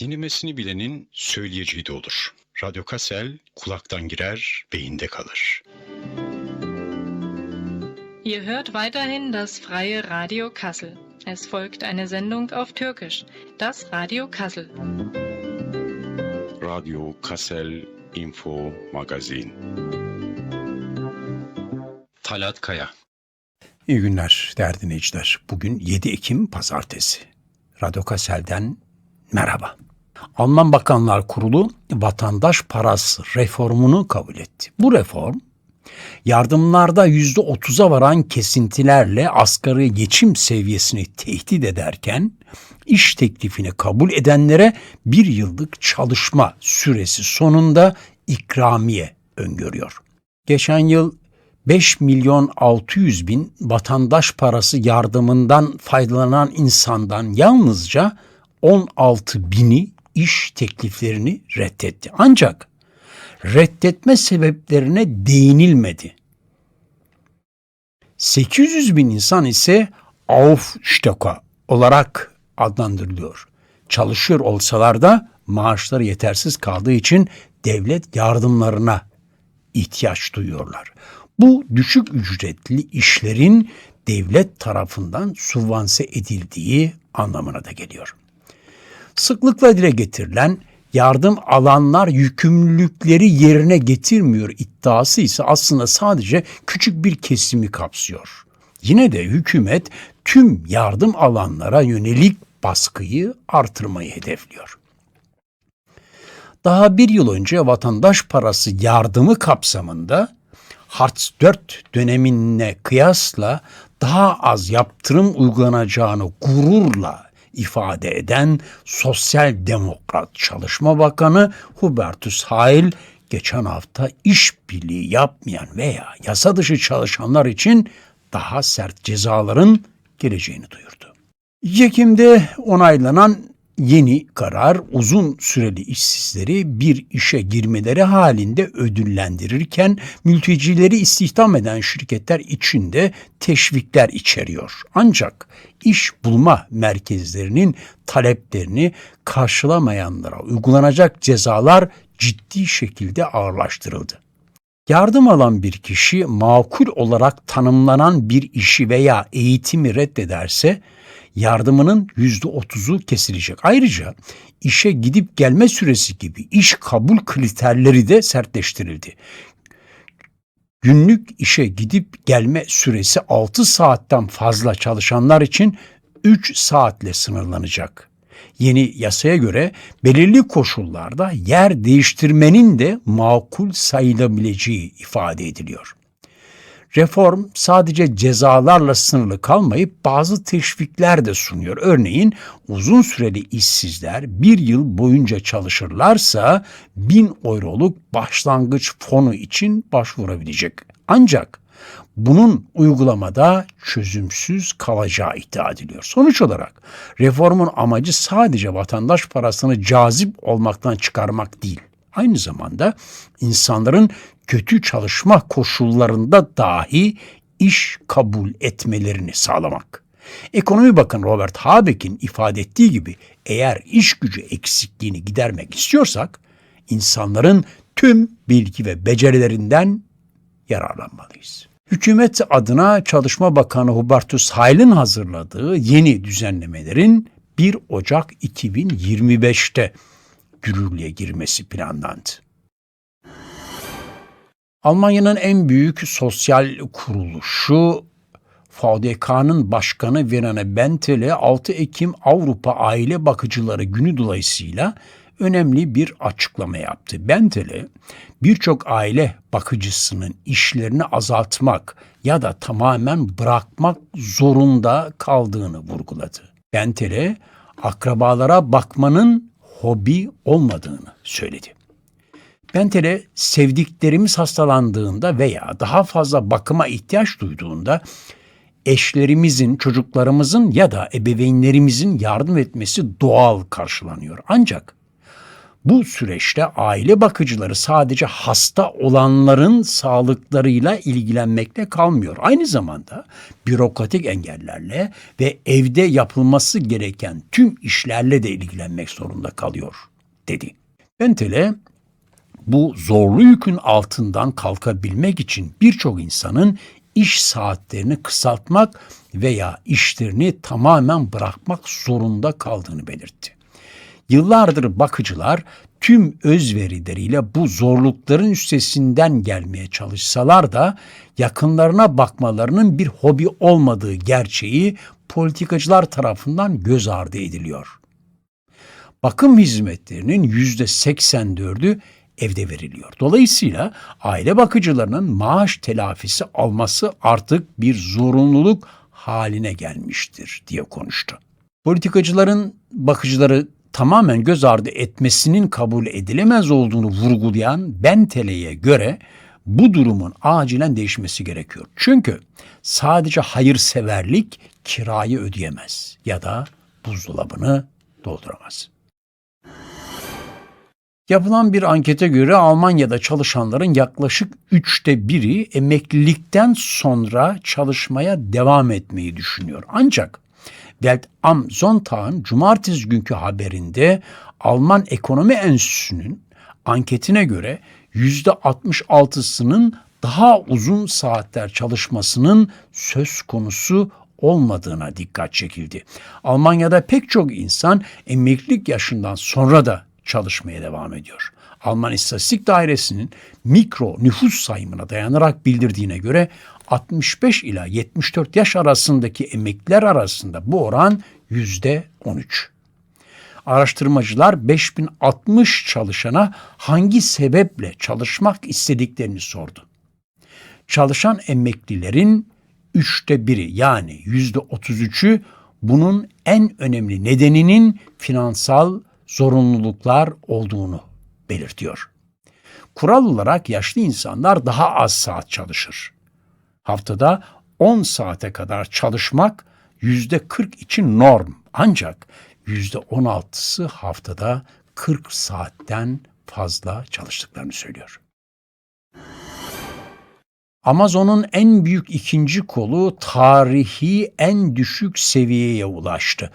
Dinlemesini bilenin söyleyeceği de olur. Radyo Kassel kulaktan girer, beyinde kalır. Ihr hört weiterhin das freie Radio Kassel. Es folgt eine Sendung auf Türkisch, das Radio Kassel. Radyo Kassel Info Magazin. Talat Kaya İyi günler değerli dinleyiciler. Bugün 7 Ekim Pazartesi. Radyo Kassel'den merhaba. Alman Bakanlar Kurulu vatandaş parası reformunu kabul etti. Bu reform yardımlarda %30'a varan kesintilerle asgari geçim seviyesini tehdit ederken iş teklifini kabul edenlere bir yıllık çalışma süresi sonunda ikramiye öngörüyor. Geçen yıl 5 milyon 600 bin vatandaş parası yardımından faydalanan insandan yalnızca 16 bini iş tekliflerini reddetti. Ancak reddetme sebeplerine değinilmedi. 800 bin insan ise Aufstocker olarak adlandırılıyor. Çalışıyor olsalar da maaşları yetersiz kaldığı için devlet yardımlarına ihtiyaç duyuyorlar. Bu düşük ücretli işlerin devlet tarafından subvanse edildiği anlamına da geliyor. Sıklıkla dile getirilen yardım alanlar yükümlülükleri yerine getirmiyor iddiası ise aslında sadece küçük bir kesimi kapsıyor. Yine de hükümet tüm yardım alanlara yönelik baskıyı artırmayı hedefliyor. Daha bir yıl önce vatandaş parası yardımı kapsamında Hartz 4 dönemine kıyasla daha az yaptırım uygulanacağını gururla ifade eden Sosyal Demokrat Çalışma Bakanı Hubertus Heil geçen hafta işbirliği yapmayan veya yasa dışı çalışanlar için daha sert cezaların geleceğini duyurdu. Ekim'de onaylanan yeni karar uzun süreli işsizleri bir işe girmeleri halinde ödüllendirirken mültecileri istihdam eden şirketler için de teşvikler içeriyor. Ancak iş bulma merkezlerinin taleplerini karşılamayanlara uygulanacak cezalar ciddi şekilde ağırlaştırıldı. Yardım alan bir kişi makul olarak tanımlanan bir işi veya eğitimi reddederse yardımının yüzde otuzu kesilecek. Ayrıca işe gidip gelme süresi gibi iş kabul kriterleri de sertleştirildi. Günlük işe gidip gelme süresi 6 saatten fazla çalışanlar için 3 saatle sınırlanacak. Yeni yasaya göre belirli koşullarda yer değiştirmenin de makul sayılabileceği ifade ediliyor. Reform sadece cezalarla sınırlı kalmayıp bazı teşvikler de sunuyor. Örneğin uzun süreli işsizler bir yıl boyunca çalışırlarsa 1000 euroluk başlangıç fonu için başvurabilecek. Ancak bunun uygulamada çözümsüz kalacağı iddia ediliyor. Sonuç olarak reformun amacı sadece vatandaş parasını cazip olmaktan çıkarmak değil. Aynı zamanda insanların kötü çalışma koşullarında dahi iş kabul etmelerini sağlamak. Ekonomi Bakanı Robert Habeck'in ifade ettiği gibi eğer iş gücü eksikliğini gidermek istiyorsak insanların tüm bilgi ve becerilerinden yararlanmalıyız. Hükümet adına Çalışma Bakanı Hubertus Heil'in hazırladığı yeni düzenlemelerin 1 Ocak 2025'te yürürlüğe girmesi planlandı. Almanya'nın en büyük sosyal kuruluşu VDK'nın başkanı Verena Bentel'e 6 Ekim Avrupa Aile Bakıcıları Günü dolayısıyla önemli bir açıklama yaptı. Bentel'e birçok aile bakıcısının işlerini azaltmak ya da tamamen bırakmak zorunda kaldığını vurguladı. Bentel'e akrabalara bakmanın hobi olmadığını söyledi. Bentel'e sevdiklerimiz hastalandığında veya daha fazla bakıma ihtiyaç duyduğunda eşlerimizin, çocuklarımızın ya da ebeveynlerimizin yardım etmesi doğal karşılanıyor. Ancak Bu süreçte aile bakıcıları sadece hasta olanların sağlıklarıyla ilgilenmekle kalmıyor. Aynı zamanda bürokratik engellerle ve evde yapılması gereken tüm işlerle de ilgilenmek zorunda kalıyor, dedi. Bentele bu zorlu yükün altından kalkabilmek için birçok insanın iş saatlerini kısaltmak veya işlerini tamamen bırakmak zorunda kaldığını belirtti. Yıllardır bakıcılar tüm özverileriyle bu zorlukların üstesinden gelmeye çalışsalar da yakınlarına bakmalarının bir hobi olmadığı gerçeği politikacılar tarafından göz ardı ediliyor. Bakım hizmetlerinin yüzde 84'ü evde veriliyor. Dolayısıyla aile bakıcılarının maaş telafisi alması artık bir zorunluluk haline gelmiştir diye konuştu. Politikacıların bakıcıları tamamen göz ardı etmesinin kabul edilemez olduğunu vurgulayan Bentele'ye göre bu durumun acilen değişmesi gerekiyor. Çünkü sadece hayırseverlik kirayı ödeyemez ya da buzdolabını dolduramaz. Yapılan bir ankete göre Almanya'da çalışanların yaklaşık üçte biri emeklilikten sonra çalışmaya devam etmeyi düşünüyor. Ancak Welt am Sonntag'ın cumartesi günkü haberinde Alman Ekonomi Enstitüsü'nün anketine göre yüzde 66'sının daha uzun saatler çalışmasının söz konusu olmadığına dikkat çekildi. Almanya'da pek çok insan emeklilik yaşından sonra da çalışmaya devam ediyor. Alman İstatistik Dairesi'nin mikro nüfus sayımına dayanarak bildirdiğine göre 65 ila 74 yaş arasındaki emekliler arasında bu oran yüzde 13. Araştırmacılar 5060 çalışana hangi sebeple çalışmak istediklerini sordu. Çalışan emeklilerin üçte biri yani yüzde 33'ü bunun en önemli nedeninin finansal zorunluluklar olduğunu belirtiyor. Kural olarak yaşlı insanlar daha az saat çalışır. Haftada 10 saate kadar çalışmak yüzde 40 için norm. Ancak yüzde 16'sı haftada 40 saatten fazla çalıştıklarını söylüyor. Amazon'un en büyük ikinci kolu tarihi en düşük seviyeye ulaştı.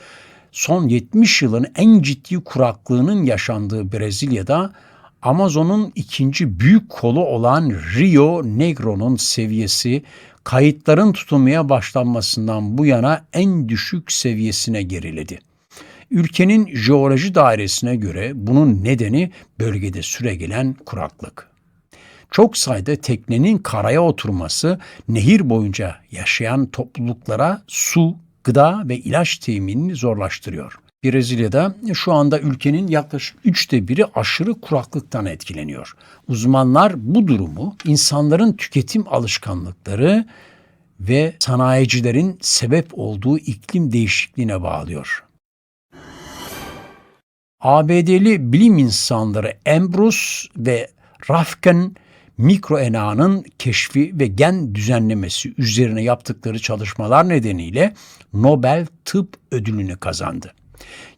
Son 70 yılın en ciddi kuraklığının yaşandığı Brezilya'da Amazon'un ikinci büyük kolu olan Rio Negro'nun seviyesi kayıtların tutulmaya başlanmasından bu yana en düşük seviyesine geriledi. Ülkenin jeoloji dairesine göre bunun nedeni bölgede süregelen kuraklık. Çok sayıda teknenin karaya oturması nehir boyunca yaşayan topluluklara su, gıda ve ilaç teminini zorlaştırıyor. Brezilya'da şu anda ülkenin yaklaşık üçte biri aşırı kuraklıktan etkileniyor. Uzmanlar bu durumu insanların tüketim alışkanlıkları ve sanayicilerin sebep olduğu iklim değişikliğine bağlıyor. ABD'li bilim insanları Ambrose ve Rafkin mikroena'nın keşfi ve gen düzenlemesi üzerine yaptıkları çalışmalar nedeniyle Nobel Tıp Ödülünü kazandı.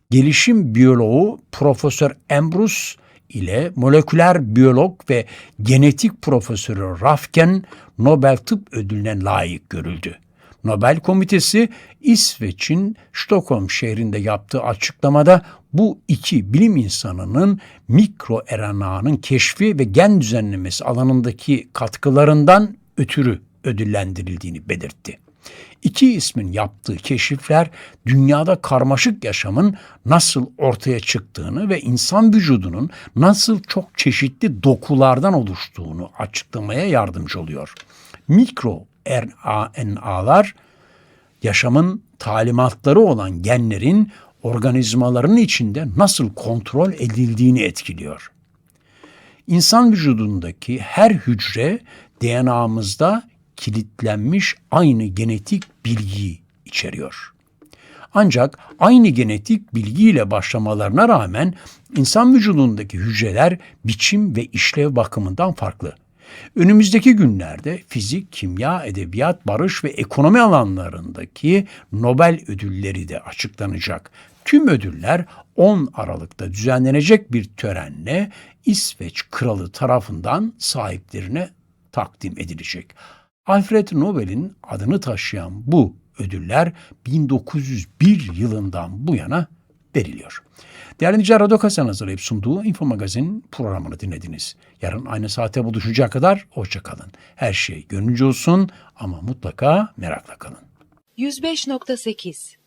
Gelişim biyoloğu Profesör Ambrose ile moleküler biyolog ve genetik profesörü Rafken Nobel Tıp Ödülüne layık görüldü. Nobel Komitesi İsveç'in Stockholm şehrinde yaptığı açıklamada bu iki bilim insanının mikro RNA'nın keşfi ve gen düzenlemesi alanındaki katkılarından ötürü ödüllendirildiğini belirtti. İki ismin yaptığı keşifler dünyada karmaşık yaşamın nasıl ortaya çıktığını ve insan vücudunun nasıl çok çeşitli dokulardan oluştuğunu açıklamaya yardımcı oluyor. Mikro RNA'lar yaşamın talimatları olan genlerin organizmaların içinde nasıl kontrol edildiğini etkiliyor. İnsan vücudundaki her hücre DNA'mızda kilitlenmiş aynı genetik bilgiyi içeriyor. Ancak aynı genetik bilgiyle başlamalarına rağmen insan vücudundaki hücreler biçim ve işlev bakımından farklı. Önümüzdeki günlerde fizik, kimya, edebiyat, barış ve ekonomi alanlarındaki Nobel ödülleri de açıklanacak. Tüm ödüller 10 Aralık'ta düzenlenecek bir törenle İsveç kralı tarafından sahiplerine takdim edilecek. Alfred Nobel'in adını taşıyan bu ödüller 1901 yılından bu yana veriliyor. Değerli dinleyiciler, Radyo Kasan hazırlayıp sunduğu Info Magazin programını dinlediniz. Yarın aynı saate buluşacağı kadar hoşçakalın. Her şey gönlünce olsun ama mutlaka merakla kalın. 105.8